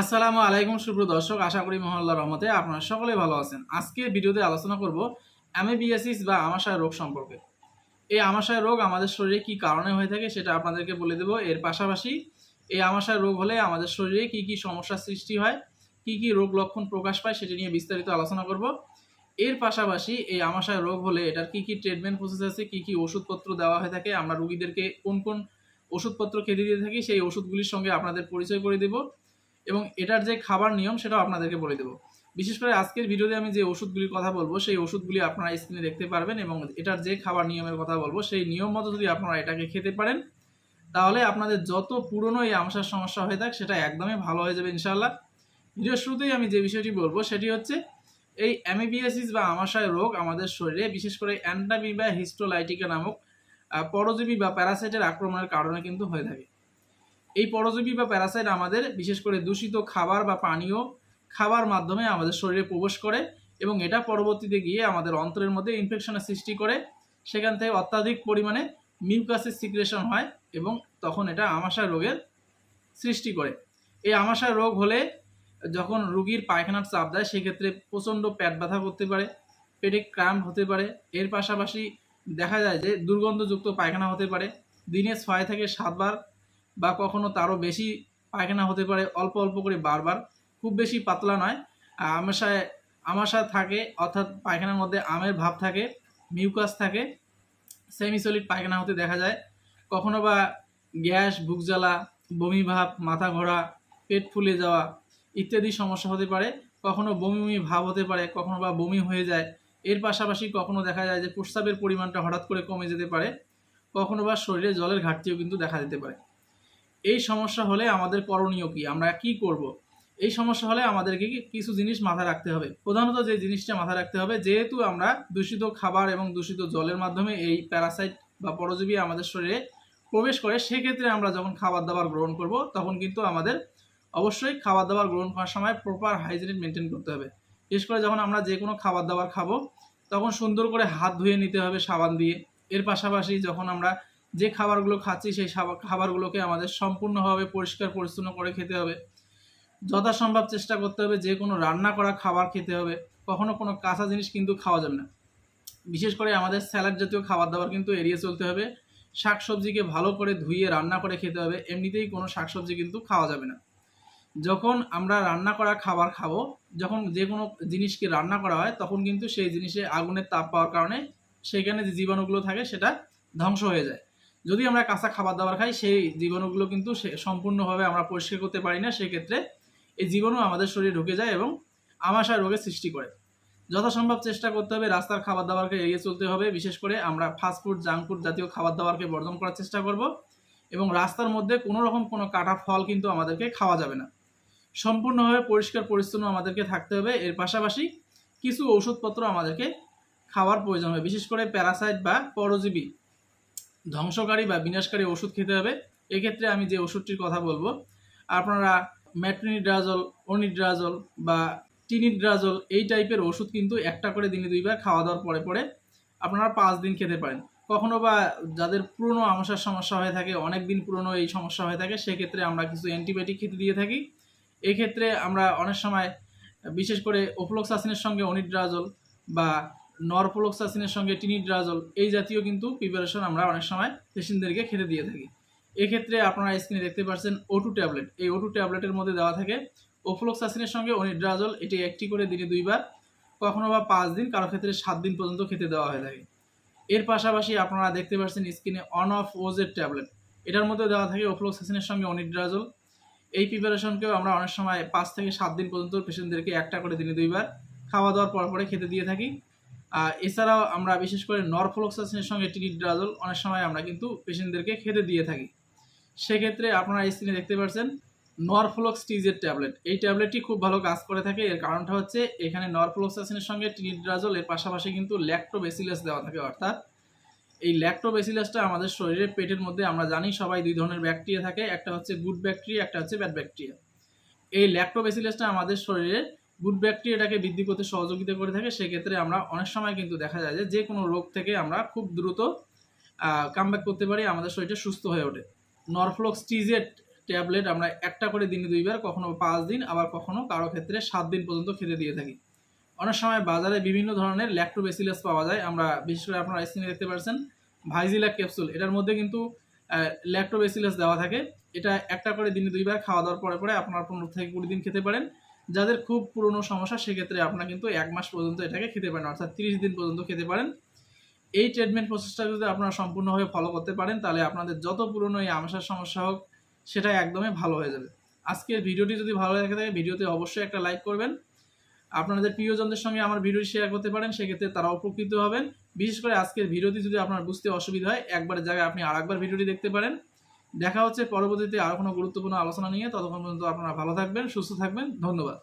আসসালামু আলাইকুম, সুপ্রিয় দর্শক। আশা করি মহল্লা রহমতে আপনারা সকলে ভালো আছেন। আজকে ভিডিওতে আলোচনা করব অ্যামেবিয়াসিস বা আমাশয় রোগ সম্পর্কে। এই আমাশয় রোগ আমাদের শরীরে কি কারণে হয়ে থাকে সেটা আপনাদেরকে বলে দেব। এর পাশাপাশি এই আমাশয় রোগ হলে আমাদের শরীরে কি কি সমস্যার সৃষ্টি হয়, কি কি রোগ লক্ষণ প্রকাশ পায় সেটা নিয়ে বিস্তারিত আলোচনা করব। এর পাশাপাশি এই আমাশয় রোগ হলে এটার কি কি ট্রিটমেন্ট প্রসেস আছে, কি কি ওষুধপত্র দেওয়া হয়ে থাকে, আমরা রুগীদেরকে কোন কোন ওষুধপত্র খেতে দিয়ে থাকি, সেই ওষুধগুলির সঙ্গে আপনাদের পরিচয় করে দেব। এবং এটার যে খাবার নিয়ম সেটাও আপনাদেরকে বলে দেবো। বিশেষ করে আজকের ভিডিওতে আমি যে ওষুধগুলির কথা বলব, সেই ওষুধগুলি আপনারা স্ক্রিনে দেখতে পারবেন এবং এটার যে খাবার নিয়মের কথা বলব, সেই নিয়ম মতো যদি আপনারা এটাকে খেতে পারেন, তাহলে আপনাদের যত পুরনো এই আমসার সমস্যা হয়ে থাকে, সেটা একদমই ভালো হয়ে যাবে ইনশাল্লাহ ভিডিওর শুরুতেই আমি যে বিষয়টি বলব, সেটি হচ্ছে এই অ্যামিবিয়াসিস বা আমাশয় রোগ আমাদের শরীরে, বিশেষ করে অ্যান্টাবি বা হিস্টোলাইটিকা নামক পরজীবী বা প্যারাসাইটের আক্রমণের কারণে কিন্তু হয়ে থাকে। এই পরজীবী বা প্যারাসাইট আমাদের বিশেষ করে দূষিত খাবার বা পানীয় খাবার মাধ্যমে আমাদের শরীরে প্রবেশ করে এবং এটা পরবর্তীতে গিয়ে আমাদের অন্তরের মধ্যে ইনফেকশনের সৃষ্টি করে। সেখান থেকে অত্যাধিক পরিমাণে মিউকাসের সিক্রেশন হয় এবং তখন এটা আমাশয় রোগের সৃষ্টি করে। এই আমাশয় রোগ হলে যখন রুগীর পায়খানার চাপ দেয়, সেক্ষেত্রে প্রচণ্ড পেট ব্যথা করতে পারে, পেটে ক্রাম্প হতে পারে। এর পাশাপাশি দেখা যায় যে দুর্গন্ধযুক্ত পায়খানা হতে পারে। দিনে ছয় থেকে সাতবার বা কখনো তারও বেশি পায়খানা হতে পারে, অল্প অল্প করে বারবার, খুব বেশি পাতলা নয়। আমাশায় আমাশা থাকে, অর্থাৎ পায়খানার মধ্যে আমের ভাব থাকে, মিউকাস থাকে, সেমিসলিড পায়খানা হতে দেখা যায়। কখনো বা গ্যাস, বুক জ্বালা, বমি ভাব, মাথা ঘোরা, পেট ফুলে যাওয়া ইত্যাদি সমস্যা হতে পারে। কখনো বমি বমি ভাব হতে পারে, কখনো বা বমি হয়ে যায়। এর পাশাপাশি কখনো দেখা যায় যে প্রস্রাবের পরিমাণটা হঠাৎ করে কমে যেতে পারে। কখনো বা শরীরে জলের ঘাটতিও কিন্তু দেখা দিতে পারে। এই সমস্যা হলে আমাদের করণীয় কি? আমরা কি করব? এই সমস্যা হলে আমাদেরকে কিছু জিনিস মাথায় রাখতে হবে। প্রধানত যে জিনিসটা মাথায় রাখতে হবে, যেহেতু আমরা দূষিত খাবার এবং দূষিত জলের মাধ্যমে এই প্যারাসাইট বা পরজীবী আমাদের শরীরে প্রবেশ করে, সেক্ষেত্রে আমরা যখন খাবার দাবার গ্রহণ করব, তখন কিন্তু আমাদের অবশ্যই খাবার দাবার গ্রহণ করার সময় প্রপার হাইজিনিক মেনটেন করতে হবে। বিশেষ করে যখন আমরা যে কোনো খাবার দাবার খাব, তখন সুন্দর করে হাত ধুয়ে নিতে হবে সাবান দিয়ে। এর পাশাপাশি যখন আমরা যে খাবারগুলো খাচ্ছি, সেই খাবারগুলোকে আমাদের সম্পূর্ণভাবে পরিষ্কার, পরিচ্ছন্ন করে খেতে হবে। যথাসম্ভব চেষ্টা করতে হবে, যে কোনো রান্না করা খাবার খেতে হবে। কখনো কোনো কাঁচা জিনিস কিন্তু খাওয়া যাবে না। বিশেষ করে আমাদের স্যালাড জাতীয় খাবার দাবার কিন্তু এড়িয়ে চলতে হবে। শাকসবজিকে ভালো করে ধুয়ে রান্না করে খেতে হবে। এমনিতেই কোনো শাকসবজি কিন্তু খাওয়া যাবে না। যখন আমরা রান্না করা খাবার খাব, যখন যে কোনো জিনিসকে রান্না করা হয়, তখন কিন্তু সেই জিনিসে আগুনের তাপ পাওয়ার কারণে সেখানে যে জীবাণুগুলো থাকে, সেটা ধ্বংস হয়ে যায়। যদি আমরা কাঁচা খাবার দাবার খাই, সেই জীবাণুগুলো কিন্তু সম্পূর্ণভাবে আমরা পরিষ্কার করতে পারি না। সেক্ষেত্রে এই জীবাণু আমাদের শরীরে ঢুকে যায় এবং আমাশয় রোগের সৃষ্টি করে। যথাসম্ভব চেষ্টা করতে হবে, রাস্তার খাবার দাবারকে এড়িয়ে চলতে হবে। বিশেষ করে আমরা ফাস্টফুড জাঙ্ক ফুড জাতীয় খাবার দাবারকে বর্জন করার চেষ্টা করব এবং রাস্তার মধ্যে কোনো রকম কোনো কাটা ফল কিন্তু আমাদেরকে খাওয়া যাবে না। সম্পূর্ণভাবে পরিষ্কার, পরিচ্ছন্ন আমাদেরকে থাকতে হবে। এর পাশাপাশি কিছু ওষুধপত্র আমাদেরকে খাওয়ার প্রয়োজন হবে। বিশেষ করে প্যারাসাইট বা পরজীবী ধ্বংসকারী বা বিনাশকারী ওষুধ খেতে হবে, এক্ষেত্রে আমি যে ওষুধটির কথা বলব, আপনারা ম্যাট্রিনিড্রাজল, অনিড্রাজল বা টিনিড্রাজল এই টাইপের ওষুধ কিন্তু একটা করে দিনে দুইবার খাওয়া দাওয়ার পরে পরে আপনারা পাঁচ দিন খেতে পারেন। কখনো বা যাদের পুরনো আমসার সমস্যা হয়ে থাকে, অনেক দিন পুরনো এই সমস্যা হয়ে থাকে, সেক্ষেত্রে আমরা কিছু অ্যান্টিবায়োটিক খেতে দিয়ে থাকি। এক্ষেত্রে আমরা অনেক সময়, বিশেষ করে ওফ্লোক্সাসিনের সঙ্গে অনিড্রাজল বা নরফ্লোক্সাসিনের সঙ্গে টিনিড্রাজল, এই জাতীয় কিন্তু প্রিপারেশন আমরা অনেক সময় পেশেন্টদেরকে খেতে দিয়ে থাকি। এক্ষেত্রে আপনারা স্ক্রিনে দেখতে পাচ্ছেন ওটু ট্যাবলেট এই ওটু ট্যাবলেটের মধ্যে দেওয়া থাকে ওফ্লোক্সাসিনের সঙ্গে অনিড্রাজল এটি একটি করে দিনে দুইবার, কখনো বা পাঁচ দিন, কারও ক্ষেত্রে সাত দিন পর্যন্ত খেতে দেওয়া হয়ে থাকে। এর পাশাপাশি আপনারা দেখতে পাচ্ছেন স্ক্রিনে অন অফ ওজের ট্যাবলেট এটার মধ্যে দেওয়া থাকে ওফ্লোক্সাসিনের সঙ্গে অনিড্রাজল এই প্রিপারেশনকেও আমরা অনেক সময় পাঁচ থেকে সাত দিন পর্যন্ত পেশেন্টদেরকে একটা করে দিনে দুইবার খাওয়া দাওয়ার পর পরে খেতে দিয়ে থাকি। এছাড়াও আমরা বিশেষ করে নরফ্লোক্সাসিনের সঙ্গে টিনিড্রাজল অনেক সময় আমরা কিন্তু পেশেন্টদেরকে খেতে দিয়ে থাকি। সেক্ষেত্রে আপনারা স্ক্রিনে দেখতে পাচ্ছেন নরফ্লোক্স টিজের ট্যাবলেট। এই ট্যাবলেটটি খুব ভালো কাজ করে থাকে। এর কারণটা হচ্ছে এখানে নরফ্লোক্সাসিনের সঙ্গে টিনিড্রাজল এর পাশাপাশি কিন্তু ল্যাক্টোবেসিলাস দেওয়া থাকে অর্থাৎ এই ল্যাক্টোবেসিলাসটা আমাদের শরীরের পেটের মধ্যে আমরা জানি সবাই দুই ধরনের ব্যাকটেরিয়া থাকে। একটা হচ্ছে গুড ব্যাকটেরিয়া একটা হচ্ছে ব্যাড ব্যাকটেরিয়া এই ল্যাক্টোবেসিলাসটা আমাদের শরীরে গুড ব্যাকটেরিয়াটাকে বৃদ্ধি করতে সহযোগিতা করে থাকে, সেক্ষেত্রে আমরা অনেক সময় কিন্তু দেখা যায় যে যে কোনো রোগ থেকে আমরা খুব দ্রুত কামব্যাক করতে পারি, আমাদের শরীরটা সুস্থ হয়ে ওঠে। নরফ্লক্স টিজেট ট্যাবলেট আমরা একটা করে দিনে দুইবার, কখনো পাঁচ দিন, আবার কখনো কারও ক্ষেত্রে সাত দিন পর্যন্ত খেতে দিয়ে থাকি। অনেক সময় বাজারে বিভিন্ন ধরনের ল্যাক্টোবেসিলাস পাওয়া যায়, আমরা বিশেষ করে আপনারা স্ক্রিনে দেখতে পাচ্ছেন ভাইজিলা ক্যাপসুল এটার মধ্যে কিন্তু ল্যাক্টোবেসিলাস দেওয়া থাকে। এটা একটা করে দিনে দুইবার খাওয়া দাওয়ার পরে পরে আপনার পনেরো থেকে কুড়ি দিন খেতে পারেন। যাদের খুব পুরনো সমস্যা, সেক্ষেত্রে আপনারা কিন্তু এক মাস পর্যন্ত এটাকে খেতে পারেন, অর্থাৎ তিরিশ দিন পর্যন্ত খেতে পারেন। এই ট্রিটমেন্ট প্রসেসটা যদি আপনারা সম্পূর্ণভাবে ফলো করতে পারেন, তাহলে আপনাদের যত পুরনো এই আমাশার সমস্যা হোক, সেটা একদমই ভালো হয়ে যাবে। আজকের ভিডিওটি যদি ভালো লাগে থাকে, ভিডিওতে অবশ্যই একটা লাইক করবেন। আপনাদের প্রিয়জনদের সঙ্গে আমার ভিডিও শেয়ার করতে পারেন, সেক্ষেত্রে তারা উপকৃত হবেন। বিশেষ করে আজকের ভিডিওটি যদি আপনার বুঝতে অসুবিধা হয় একবার জায়গায় আপনি আরেকবার ভিডিওটি দেখতে পারেন। দেখা হচ্ছে পরবর্তীতে আরও কোনো গুরুত্বপূর্ণ আলোচনা নিয়ে। ততক্ষণ পর্যন্ত আপনারা ভালো থাকবেন, সুস্থ থাকবেন। ধন্যবাদ।